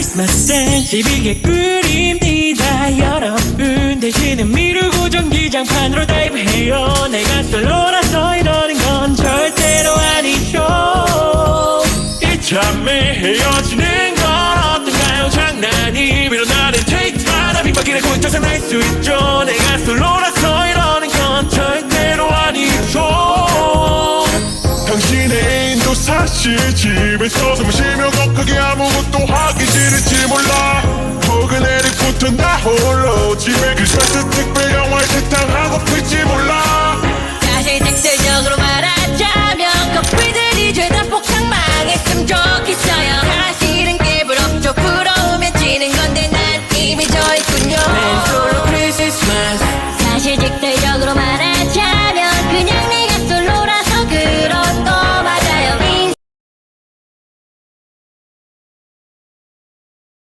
크리스마스엔 집이게 끓입니다. 여러분 대신에 미루고 전기장판으로 다이브해요. 내가 솔로라서 이러는 건 절대로 아니죠. 이참에 헤어지는 건 어떤가요? 장난이 비록 나를 데이트하다 빗바퀴를 굴쳐서 날수 있죠. 내가 솔로라서 이러는 건 절대로 아니죠. 당신의 애인도 사실 집에서 숨을 쉬며 격하게 아무것도 내일부터 나홀